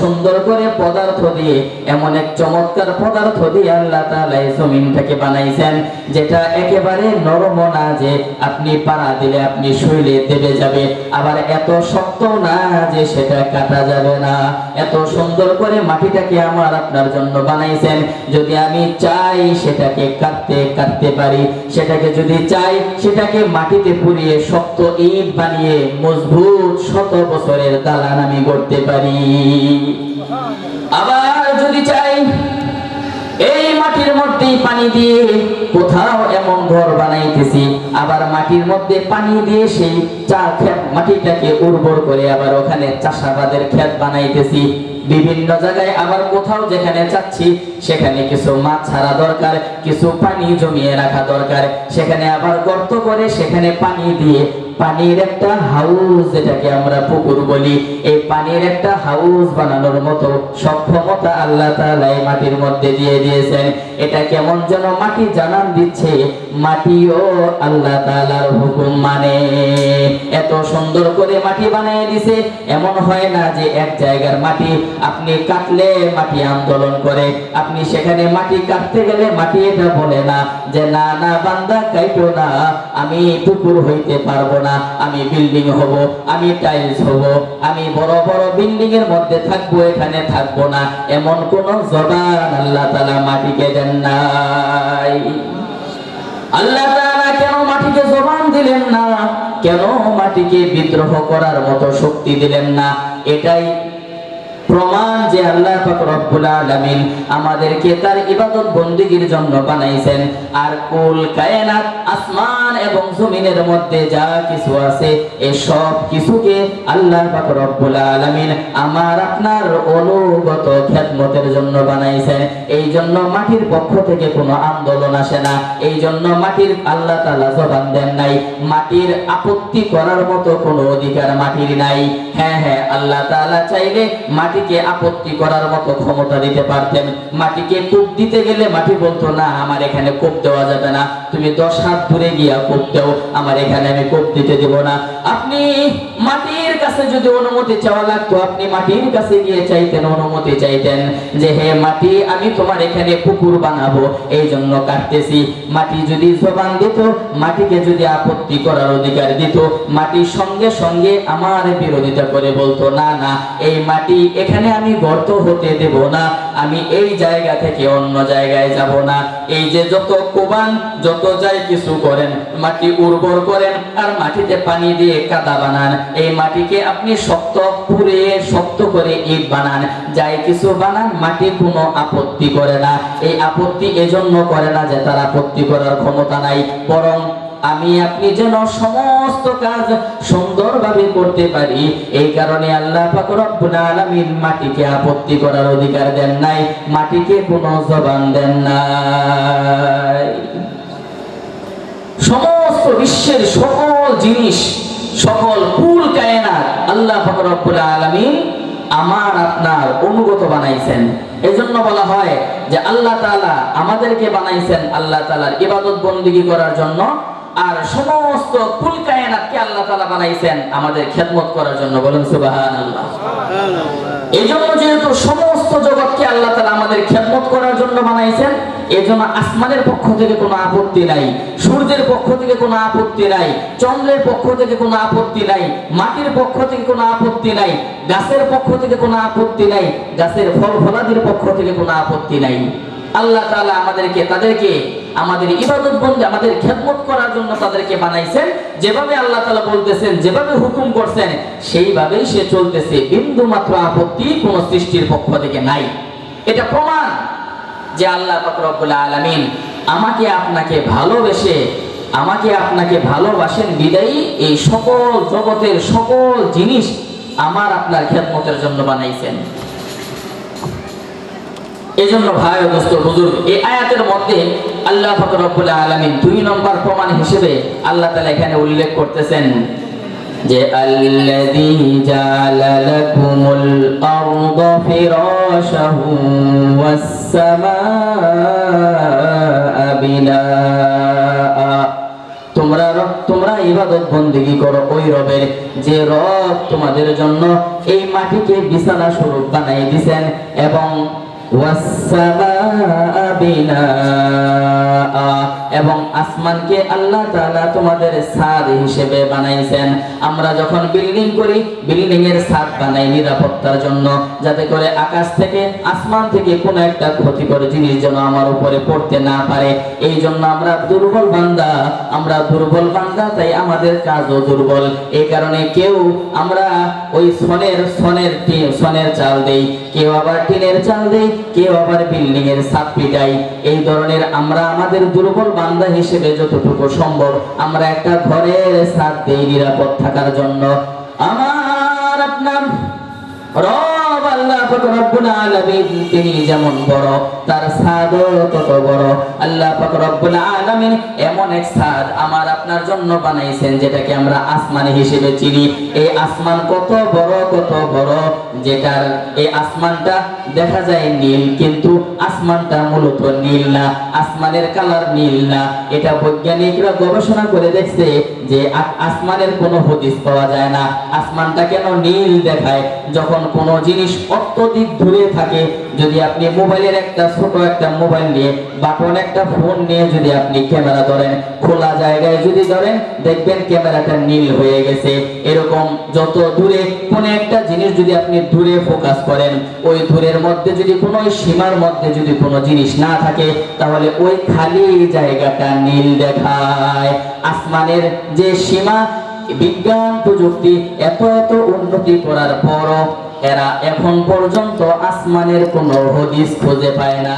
সুন্দর করে পদার্থ দিয়ে, এমন এক চমৎকার পদার্থ দিয়ে আল্লাহ তাআলা এই জমিনটাকে বানাইছেন, যেটা একেবারে নরম না যে আপনি পাড়া দিলে আপনি শৈলে দেবে যাবে। আবার এত শক্ত না যে সেটা কাটা যাবে না। এত সুন্দর করে মাটিটাকে আমার আপনার জন্য বানাইছেন, যদি আমি চাই সেটাকে কাটতে কাটতে পারি, সেটাকে যদি চাই সেটাকে মাটিতে পুড়িয়ে শক্ত ইট বানিয়ে মজবুত শত বছরের দালান আমি করতে পারি। আবার যদি চাই, এই মাটির মধ্যেই পানি দিয়ে কোথাও এমন ঘর বানাইতেছি, আবার মাটির মধ্যে পানি দিয়ে সেই চা ক্ষেত মাটিটাকে উর্বর করে আবার ওখানে চাষাবাদের ক্ষেত বানাইতেছি। বিভিন্ন জায়গায় আবার কোথাও যেখানে চাচ্ছি সেখানে কিছু মাছ ছাড়া দরকার, কিছু পানি জমিয়ে রাখা দরকার। সেখানে আবার গর্ত করে সেখানে পানি দিয়ে পানির একটা হাউস যেটাকে আমরা পুকুর বলি। এই পানির একটা হাউস বানানোর মতো সক্ষমতা আল্লাহ তাআলা এই মাটির মধ্যে দিয়ে দিয়েছেন। এটা কেমন যেন মাটি জানান দিচ্ছে, মাটিও আল্লাহ তাআলার হুকুম মানে। এত সুন্দর করে মাটি বানিয়ে দিছে, এমন হয় না যে এক জায়গার মাটি আপনি কাটলে মাটি আন্দোলন করে, আপনি সেখানে মাটি কাটতে গেলে মাটি এটা বলে না যে, না না, বান্দা, কাইটো না। আমি পুকুর হইতে পারব না, আমি বিল্ডিং হব, আমি টাইলস হব, আমি বড় বড় বিল্ডিং এর মধ্যে থাকব, এখানে থাকব না। এমন কোন জবান আল্লাহ তালা মাটিকে দেন নাই। আল্লাহ তাআলা কেন মাটিকে জবান দিলেন না? কেন মাটিকে বিদ্রোহ করার মতো শক্তি দিলেন না? এটাই প্রমাণ যে আল্লাহ পাক রব্বুল আলামিন আমাদেরকে তার ইবাদত বন্দিগির জন্য বানাইছেন। আর কুল, কায়নাত, আসমান এবং জমিনের মধ্যে যা কিছু আছে এই সব কিছুকে আল্লাহ পাক রব্বুল আলামিন আমার, আপনার অনুগত খেদমতের জন্য বানাইছেন। এই জন্য মাটির পক্ষ থেকে কোনো আন্দোলন আসে না। এই জন্য মাটির আল্লাহ তাআলা জবান দেন নাই। মাটির আপত্তি করার মতো কোনো অধিকার মাটির নাই। হ্যাঁ হ্যাঁ আল্লাহ তাআলা চাইলে মাটিকে আপত্তি করার মতো ক্ষমতা দিতে পারতেন। মাটিকে কূপ দিতে গেলে মাটি বলতো, না, আমার এখানে কূপ দেওয়া যাবে না। তুমি দশ হাত দূরে গিয়া কূপ দেও। আমার এখানে আমি কূপ দিতে দেব না। আপনি মাটির কাছে যদি অনুমতি চাওয়া লাগতো, আপনি মাটির কাছে গিয়ে চাইতেন, অনুমতি চাইতেন যে, হে মাটি, আমি তোমার এখানে পুকুর বানাবো। এই জন্য কাটতেছি। মাটি যদি জবান দিত, মাটিকে যদি আপত্তি করার অধিকার দিত, মাটি সঙ্গে সঙ্গে আমার বিরোধিতা করে বলতো, না না, এই মাটি এখানে আমি গর্ত হতে দেব না, আমি এই জায়গা থেকে অন্য জায়গায় যাব না। এই যে যত কোবান, যত যাই কিছু করেন, মাটি উর্বর করেন, আর মাটিতে পানি দিয়ে কাদা বানান, এই মাটিকে আপনি শক্ত পুরে শক্ত করে ইট বানান। যাই কিছু বানান, মাটি কোনো আপত্তি করে না। এই আপত্তি এজন্য করে না যে তার আপত্তি করার ক্ষমতা নাই। বরং আমি আপনি যেন সমস্ত কাজ সুন্দরভাবে করতে পারি। এই কারণে আল্লাহ রব্বুল মাটিকে আপত্তি করার অধিকার দেন নাই। মাটিকে কোনো জবান দেন নাই। সমস্ত বিশ্বের সকল জিনিস সকল কুল কায়নাত আল্লাহ পাক রব্বুল আলামিন আমার আপনার অনুগত বানাইছেন। এজন্য বলা হয় যে আল্লাহ তাআলা আমাদেরকে বানাইছেন আল্লাহ তাআলার ইবাদত বন্দিগি করার জন্য আর সমস্ত কুল কায়নাতকে আল্লাহ তালা বানাইছেন আমাদের খেদমত করার জন্য। বলেন সুবহানাল্লাহ। এই জন্য যেহেতু সমস্ত জগৎকে আল্লাহ তালা আমাদের খেদমত করার জন্য বানাইছেন এই জন্য আসমানের পক্ষ থেকে কোনো আপত্তি নাই সূর্যের পক্ষ থেকে কোনো আপত্তি নাই, চন্দ্রের পক্ষ থেকে কোনো আপত্তি নাই, মাটির পক্ষ থেকে কোনো আপত্তি নাই, গাছের পক্ষ থেকে কোনো আপত্তি নাই, গাছের ফল ফলাদির পক্ষ থেকে কোনো আপত্তি নাই। আল্লাহ তাআলা আমাদেরকে, তাদেরকে, আমাদের ইবাদত বন্দী, আমাদের খেদমত করার জন্য তাদেরকে বানাইছেন। যেভাবে আল্লাহ তাআলা বলতেছেন, যেভাবে হুকুম করছেন, সেইভাবেই সে চলতেছে। বিন্দু মাত্র আপত্তি কোন সৃষ্টির পক্ষ থেকে নাই। এটা প্রমাণ যে আল্লাহ পাক রব্বুল আলামিন আমাকে আপনাকে ভালোবেসে আমাকে আপনাকে ভালোবাসেন, বিদায়ী। এই সকল জগতের সকল জিনিস আমার আপনার খেদমতের জন্য বানাইছেন। এই জন্য ভাই দোস্ত, হুজুর, এই আয়াতের মধ্যে আল্লাহ পাক রব্বুল আলামিন দুই নম্বর প্রমাণ হিসেবে আল্লাহ তাআলা এখানে উল্লেখ করতেছেন যে, আল্লাযী জাআলা লাকুমুল ফিরাশাহু ওয়াস তোমরা ইবাদত বন্দিগি করো ওই রবের। যে রব তোমাদের জন্য এই মাটিকে বিছানা স্বরূপ বানাই দিছেন এবং এবং আসমানকে আল্লাহ তাআলা তোমাদের ছাদ হিসেবে বানাইছেন। আমরা যখন বিল্ডিং করি, বিল্ডিং এর ছাদ বানাই নিরাপত্তার জন্য, যাতে করে আকাশ থেকে, আসমান থেকে কোনো একটা ক্ষতিকর জিনিস যেন আমার উপরে পড়তে না পারে। এই জন্য আমরা দুর্বল বান্দা, আমরা দুর্বল বান্দা, তাই আমাদের কাজও দুর্বল। এই কারণে কেউ আমরা ওই সনের সনের সনের চাল দেই। কেউ আবার টিনের চাল দেই কেউ আবার বিল্ডিং এর ছাদ পিটাই এই ধরনের আমরা আমাদের দুর্বল বান্দা হিসেবে যতটুকু সম্ভব আমরা একটা ঘরের ছাদ দিই নিরাপদ থাকার জন্য। আমার আপনার তিনি যেমন বড়, তার ছাদও তত বড়। আল্লাহ আলামিন এমন এক ছাদ আমার আপনার জন্য বানাইছেন যেটাকে আমরা আসমান হিসেবে চিনি। এই আসমান কত বড় কত বড়, যেটার এই আসমানটা দেখা যায় নীল, কিন্তু আসমানটা মূলত নীল না, আসমানের কালার নীল না। এটা বৈজ্ঞানিকরা গবেষণা করে দেখছে যে আসমানের কোনো হদিস পাওয়া যায় না। আসমানটা কেন নীল দেখায়? যখন কোনো জিনিস অত্যধিক দূরে থাকে যদি আপনি মোবাইলের একটা ছোট একটা মোবাইল নিয়ে বাটন একটা ফোন নিয়ে যদি আপনি ক্যামেরা ধরেন, খোলা জায়গায় যদি ধরেন, দেখবেন ক্যামেরাটা নীল হয়ে গেছে। এরকম যত দূরে কোনো একটা জিনিস যদি আপনি দূরে ফোকাস করেন, ওই দূরের মধ্যে যদি কোনো সীমার মধ্যে যদি কোনো জিনিস না থাকে, তাহলে ওই খালি জায়গাটা নীল দেখায়। আসমানের যে সীমা বিজ্ঞান প্রযুক্তি, এত এত উন্নতি করার পরও এরা এখন পর্যন্ত আসমানের কোনো হদিস খুঁজে পায় না।